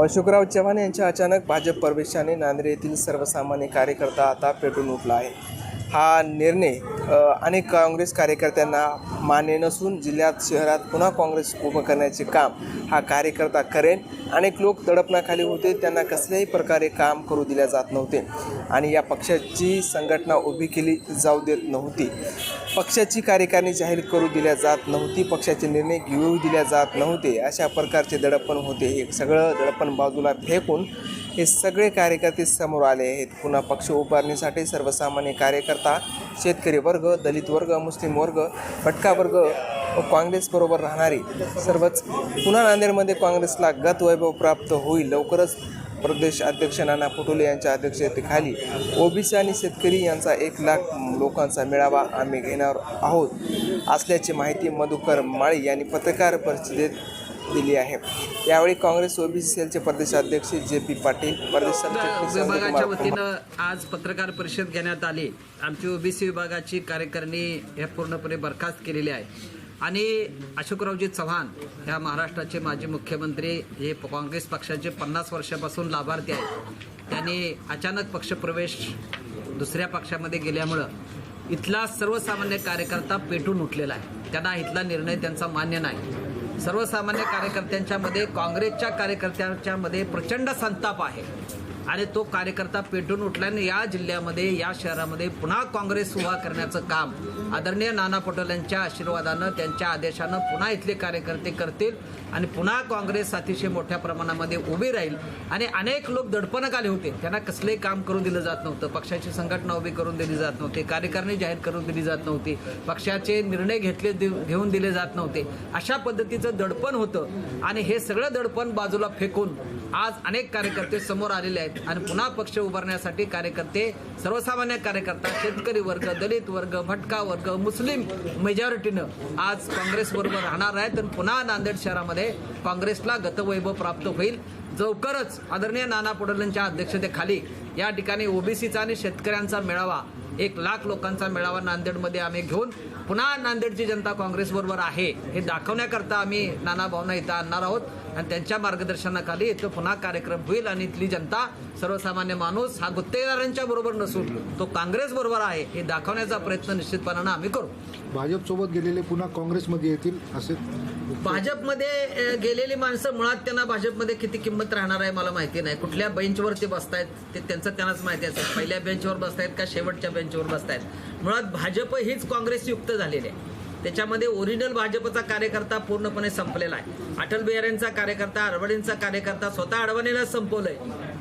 अशोकराव चव्हाण यांच्या अचानक भाजप प्रवेशाने नांदेड येथील सर्वसामान्य कार्यकर्ता आता पेटून उठला आहे. हा निर्णय अनेक काँग्रेस कार्यकर्त्यांना मान्य नसून जिल्ह्यात शहरात पुन्हा काँग्रेस उभं करण्याचे काम हा कार्यकर्ता करेन. अनेक लोक तडपणाखाली होते त्यांना कसल्याही प्रकारे काम करू दिल्या जात नव्हते आणि या पक्षाची संघटना उभी केली जाऊ देत नव्हती. पक्षाची कार्यकारिणी जाहीर करू दिल्या जात नव्हती पक्षाचे निर्णय घेऊ दिल्या जात नव्हते अशा प्रकारचे दडपण होते. हे सगळं दडपण बाजूला फेकून हे सगळे कार्यकर्ते समोर आले आहेत. पुन्हा पक्ष उभारणीसाठी सर्वसामान्य कार्यकर्ता शेतकरी वर्ग दलित वर्ग मुस्लिम वर्ग भटका वर्ग व काँग्रेसबरोबर राहणारे सर्वच पुन्हा नांदेडमध्ये काँग्रेसला गत वैभव प्राप्त होईल. लवकरच प्रदेश अध्यक्ष नाना पटोले यांच्या अध्यक्षतेखाली ओबीसी आणि शेतकरी यांचा एक लाख लोकांचा मेळावा आम्ही घेणार आहोत असल्याची माहिती मधुकर माळी यांनी पत्रकार परिषदेत दिली आहे. यावेळी काँग्रेस ओबीसी सेलचे प्रदेशाध्यक्ष जे पी पाटील प्रदेश विभागाच्या वतीनं आज पत्रकार परिषद घेण्यात आली. आमची ओबीसी विभागाची कार्यकारिणी हे पूर्णपणे बरखास्त केलेली आहे. आणि अशोकरावजी चव्हाण ह्या महाराष्ट्राचे माजी मुख्यमंत्री हे काँग्रेस पक्षाचे पन्नास वर्षापासून लाभार्थी आहेत. त्यांनी अचानक पक्षप्रवेश दुसऱ्या पक्षामध्ये गेल्यामुळं इथला सर्वसामान्य कार्यकर्ता पेटून उठलेला आहे. त्यांना इथला निर्णय त्यांचा मान्य नाही. सर्वसामान्य कार्यकर्त्यांच्या मध्ये काँग्रेसच्या कार्यकर्त्यांच्या मध्ये प्रचंड संताप आहे. आणि तो कार्यकर्ता पेटून उठल्याने या जिल्ह्यामध्ये या शहरामध्ये पुन्हा काँग्रेस उभा करण्याचं काम आदरणीय नाना पटोलेंच्या आशीर्वादानं त्यांच्या आदेशानं पुन्हा इथले कार्यकर्ते करतील आणि पुन्हा काँग्रेस अतिशय मोठ्या प्रमाणामध्ये उभी राहील. आणि अनेक लोक दडपणक आले होते. त्यांना कसलेही काम करून दिलं जात नव्हतं. पक्षाची संघटना उभी करून दिली जात नव्हती. कार्यकारिणी जाहीर करून दिली जात नव्हती. पक्षाचे निर्णय घेतले दि- घेऊन दिले जात नव्हते. अशा पद्धतीचं दडपण होतं. आणि हे सगळं दडपण बाजूला फेकून आज अनेक कार्यकर्ते समोर आलेले आहेत. आणि पुन्हा पक्ष उभारण्यासाठी कार्यकर्ते सर्वसामान्य कार्यकर्ता शेतकरी वर्ग दलित वर्ग भटका वर्ग मुस्लिम मेजॉरिटीनं आज काँग्रेस बरोबर राहणार आहेत. आणि पुन्हा नांदेड शहरामध्ये काँग्रेसला गतवैभव प्राप्त होईल. लवकरच आदरणीय नाना पटोलेंच्या अध्यक्षतेखाली या ठिकाणी ओबीसीचा आणि शेतकऱ्यांचा मेळावा एक लाख लोकांचा मेळावा नांदेडमध्ये आम्ही घेऊन पुन्हा नांदेडची जनता काँग्रेसबरोबर आहे हे दाखवण्याकरता आम्ही नाना भावना इथं आणणार आहोत. आणि त्यांच्या मार्गदर्शनाखाली इथं पुन्हा कार्यक्रम होईल आणि इथली जनता सर्वसामान्य माणूस हा गुत्तेदारांच्या बरोबर नसून तो काँग्रेस बरोबर आहे हे दाखवण्याचा प्रयत्न निश्चितपणानं आम्ही करू. भाजपसोबत गेलेले पुन्हा काँग्रेसमध्ये येतील असे भाजपमध्ये गेलेली माणसं मुळात त्यांना भाजपमध्ये किती किंमत राहणार आहे मला माहिती नाही. कुठल्या बेंचवर ते बसतायत ते त्यांचं त्यांनाच माहिती असेल. पहिल्या बेंचवर बसतायत का शेवटच्या बेंचवर बसतायत? मुळात भाजप हीच काँग्रेस युक्त झालेली आहे. त्याच्यामध्ये ओरिजिनल भाजपचा कार्यकर्ता पूर्णपणे संपलेला आहे. अटल बिहारींचा कार्यकर्ता अडवाणींचा कार्यकर्ता स्वतः अडवाणीला संपवलंय.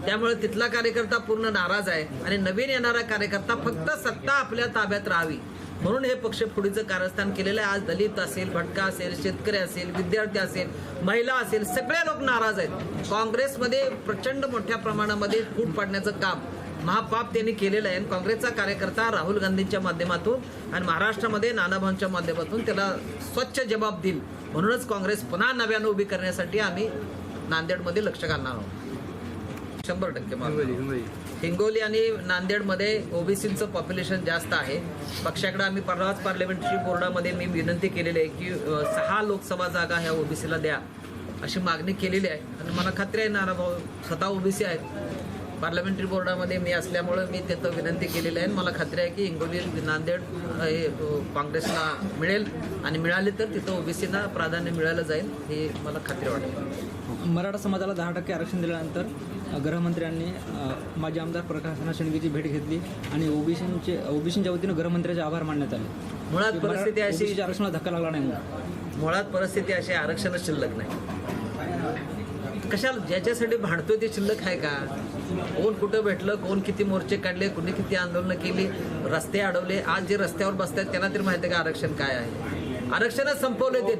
त्यामुळे तिथला कार्यकर्ता पूर्ण नाराज आहे आणि नवीन येणारा कार्यकर्ता फक्त सत्ता आपल्या ताब्यात राहावी. म्हणून हे पक्ष पुढीचं कारस्थान केलेलं आहे. आज दलित असेल भटका असेल शेतकरी असेल विद्यार्थी असेल महिला असेल सगळे लोक नाराज आहेत. काँग्रेसमध्ये प्रचंड मोठ्या प्रमाणामध्ये फूट पाडण्याचं काम महापाप त्यांनी केलेलं आहे. आणि काँग्रेसचा कार्यकर्ता राहुल गांधींच्या माध्यमातून आणि महाराष्ट्रामध्ये नानाभाऊंच्या माध्यमातून त्याला स्वच्छ जबाब देईल. म्हणूनच काँग्रेस पुन्हा नव्यानं उभी करण्यासाठी आम्ही नांदेडमध्ये लक्ष घालणार आहोत. शंभर टक्के हिंगोली आणि नांदेडमध्ये ओबीसीचं पॉप्युलेशन जास्त आहे. पक्षाकडे आम्ही परवाच पार्लमेंटरी बोर्डामध्ये मी विनंती केलेली आहे की सहा लोकसभा जागा ह्या ओबीसीला द्या अशी मागणी केलेली आहे. आणि मला खात्री आहे नाना भाऊ स्वतः ओबीसी आहेत. पार्लमेंटरी बोर्डामध्ये मी असल्यामुळं मी तिथं विनंती केलेली आहे. आणि मला खात्री आहे की हिंगोली नांदेड हे काँग्रेसला मिळेल आणि मिळाली तर तिथं ओबीसीना प्राधान्य मिळालं जाईल हे मला खात्री वाटते. मराठा समाजाला दहा टक्के आरक्षण दिल्यानंतर गृहमंत्र्यांनी माजी आमदार प्रकाशना शेंडगेची भेट घेतली आणि ओबीसीचे ओबीसीच्या वतीनं गृहमंत्र्यांचे आभार मानण्यात आले. मुळात परिस्थिती अशी आरक्षणाला धक्का लागला नाही मुळात परिस्थिती अशी आरक्षणच शिल्लक नाही. कशाला ज्याच्यासाठी भांडतोय ते शिल्लक आहे का? कोण कुठं भेटलं कोण किती मोर्चे काढले कुणी किती आंदोलनं केली रस्ते अडवले आज जे रस्त्यावर बसतात त्यांना तरी माहिती आहे का आरक्षण काय आहे? आरक्षणच संपवले ते.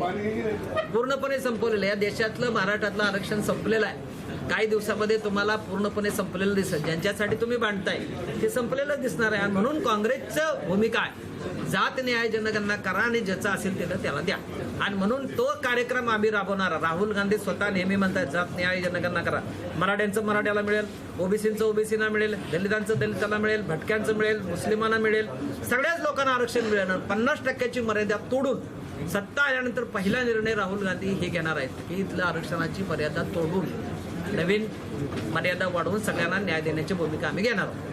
पूर्णपणे संपवलेलं या देशातलं महाराष्ट्रातलं आरक्षण संपलेलं आहे. काही दिवसामध्ये तुम्हाला पूर्णपणे संपलेलं दिसेल. ज्यांच्यासाठी तुम्ही बांधताय ते संपलेलं दिसणार आहे. आणि म्हणून काँग्रेसचं भूमिका आहे. जात न्याय जनगणना करा आणि ज्याचं असेल त्याला त्याला द्या. आणि म्हणून तो कार्यक्रम आम्ही राबवणार. राहुल गांधी स्वतः नेहमी म्हणतात जात न्याय जनगणना करा. मराठ्यांचं मराठ्याला मिळेल ओबीसीचं ओबीसीना मिळेल दलितांचं दलिताला मिळेल भटक्यांचं मिळेल मुस्लिमांना मिळेल. सगळ्याच लोकांना आरक्षण मिळेल पन्नास टक्क्याची मर्यादा तोडून सत्ता आल्यानंतर पहिला निर्णय राहुल गांधी हे घेणार आहेत की इथल्या आरक्षणाची मर्यादा तोडून नवीन मर्यादा वाढवून सगळ्यांना न्याय देण्याची भूमिका आम्ही घेणार आहोत.